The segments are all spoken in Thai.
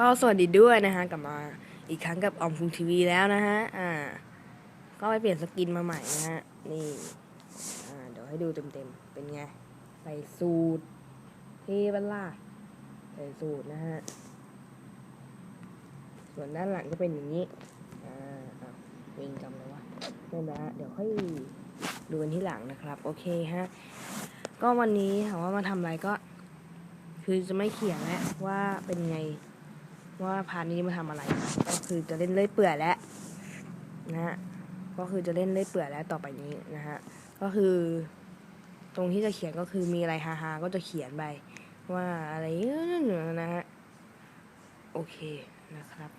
ก็สวัสดีด้วยนะฮะกลับมาอีกครั้งกับออมคุงทีวีแล้วนะฮะอ่า ก็ไปเปลี่ยนสกินมาใหม่นะฮะนี่อ่าเดี๋ยวให้ดูเต็มๆเป็นไงใส่สูตรเท่บัลล่าใส่สูตรนะฮะส่วนด้านหลังก็เป็นอย่างนี้อ่าอะวิ่งกำเลยวะไม่เป็นไรฮะเดี๋ยวค่อยดูกันที่หลังนะครับ โอเคฮะก็วันนี้ถามว่ามาทำอะไรก็ คือจะไม่เขียนแล้วว่าเป็นไง ว่าพาร์ทนี้มาทำอะไร ก็คือจะเล่นเลื่อยเปื่อยแล้วนะฮะก็คือจะเล่นเลื่อยเปื่อยแล้วต่อไปนี้นะฮะก็คือ ตรงที่จะเขียนก็คือมีอะไรฮาๆก็จะเขียนไปว่าอะไรนะฮะโอเคนะครับ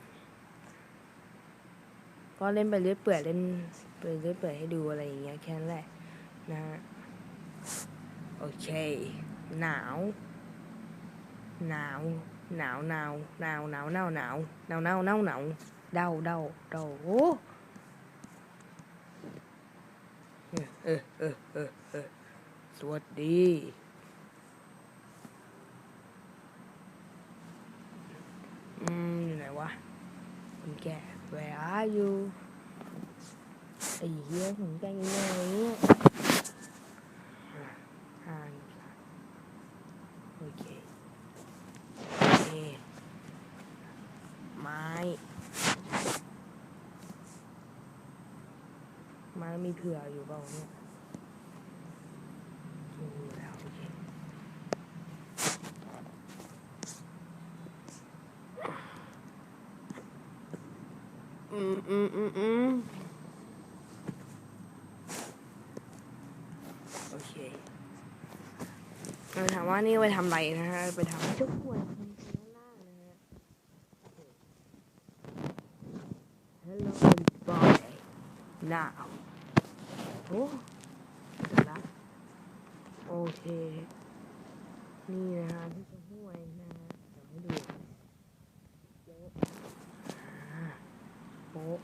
ก็เล่นไปเรื่อยเปื่อยเล่นไปเรื่อยเปื่อยให้ดูอะไรอย่างเงี้ยแค่นั้นแหละนะฮะโอเค หนาว หนาวหนาวหนาวหนาวหนาวหนาวหนาวหนาวหนาว ไม้ไม้มีเผื่ออยู่เปล่าเนี่ยมีอยู่แล้วโอเคอืมอืมอืมอืมโอเคเราถามว่านี่ไปทำอะไรนะฮะ ไปทำชุดควรคนข้างล่างนะฮะ Hello everybody now โอ้เสร็จละโอเคนี่นะฮะที่จะห้วยนะฮะเดี๋ยวให้ดูโป๊ะอ่าโป๊ะ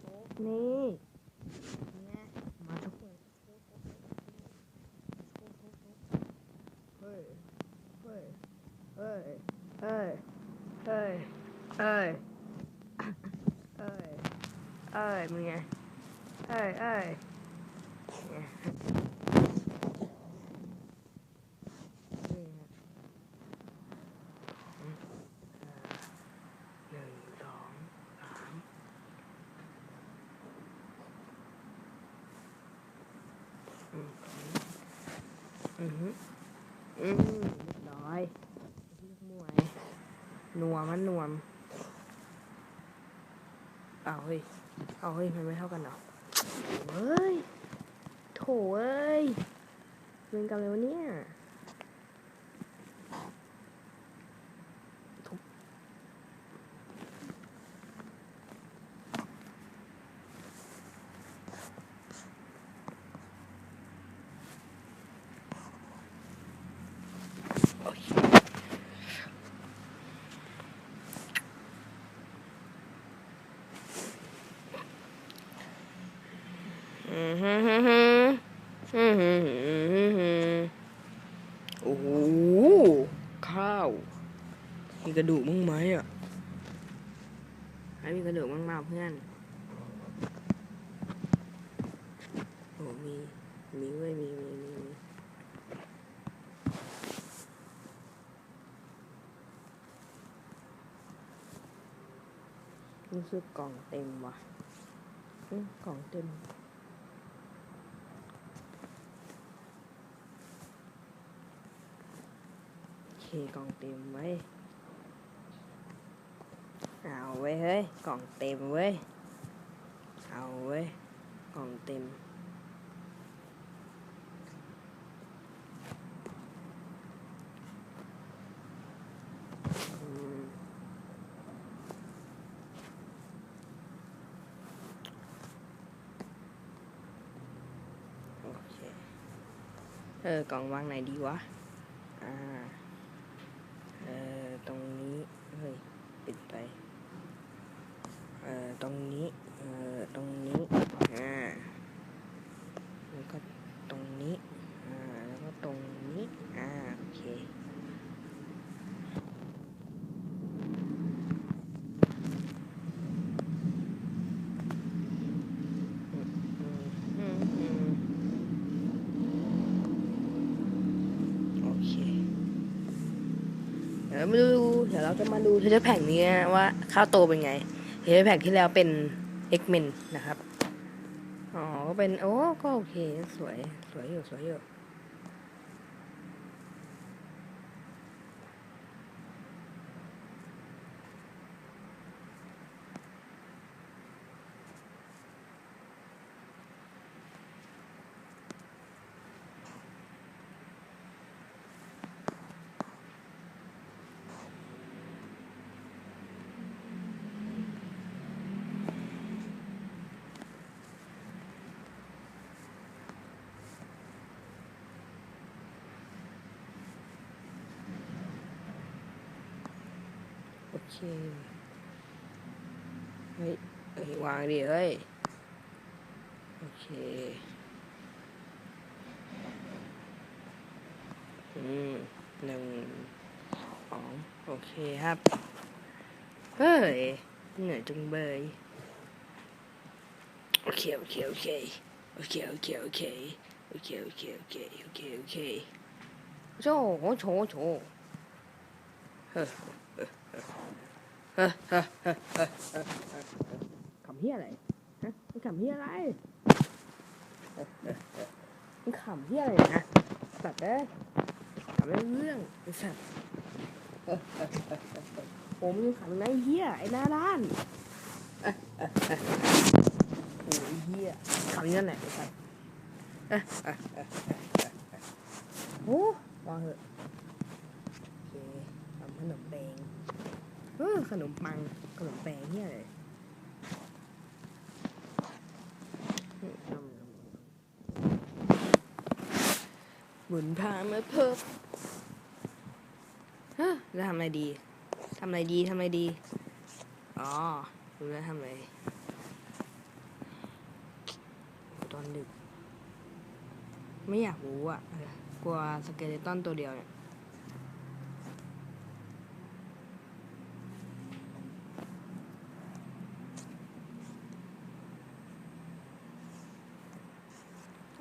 โป๊ะนี่เนี่ยมาทุกคนเฮ้ยเฮ้ยเฮ้ยเฮ้ยเฮ้ยเฮ้ยเอ้ย เอ้ยมึงไงเอ้ยเอ้ยอืมอืมร้อยมวย นัวมันนวมเอ้าเฮ้ เอาเฮ้ยมันไม่เท่ากันเหรอเฮ้ย โถเอ้ยเวรกรรมเลยวะเนี่ยทุบโอเค อืมฮึฮึฮึอืมฮึฮึฮึ โอ้โหข้าว มีกระดูกมั้งไหมอะให้มีกระดูกมั้งมาเพื่อนโอ้มี มีเว้ยมีมีมีมีรู้สึกกล่องเต็มว่ะกล่องเต็ม โอ เคกล่องเต็มไว้ยเอาไว้ยเฮ้ยกล่องเต็มเว้ยเอาเว้ยกล่องเต็มเคเออกล่องวางไหนดีวะ อ่า เออตรงนี้ เฮ้ย ปิดไป เออตรงนี้ เออตรงนี้ อ่า แล้วก็ตรงนี้ อ่า แล้วก็ตรงนี้ อ่า โอเค เดี๋ยวเรามาดูเดี๋ยวเราจะมาดูเทเลแพกนี้ว่าข้าวโตเป็นไงเทเลแพกที่แล้วเป็น X-Men นะครับ อ๋อก็เป็น โอ้ ก็โอเค สวย สวยอยู่ สวยอยู่ เคเฮ้ยเฮ้ยวางดิเฮ้ย โอเคอืมหนึ่งสองโอเคครับ เฮ้ย เหนื่อยจังเบยโอเค โอเค โอเค โอเค โอเค โอเค โอเค โอเค โอเค โอเค โอเคโชโชโชเฮ้อ ขำเฮียอะไรฮะมันขำเฮียอะไรมันขำเฮียอะไรนะสัตว์เอ้ยขำไม่เรื่องไอ้สัตว์ผมยังขำไงเฮียไอ้หน้าด้านโอ้ยเฮียขำยังไงไอ้สัตว์โอ้วางเถอะโอเคทำขนมแดง เออ ขนมปังขนมแปงเนี่ยเลยบุญพามาเพิ่มเฮ้ยแล้วทำอะไรดีทำอะไรดีทำอะไรดี อ๋อรู้แล้วทำอะไร ตอนดึก ไม่อยากรู้อะกลัวสเกเลตันตัวเดียวเนี่ย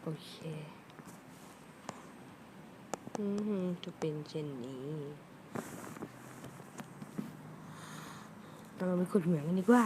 โอเคอือหือจะเป็นเช่นนี้เราไปขุดเหมืองกันดีกว่า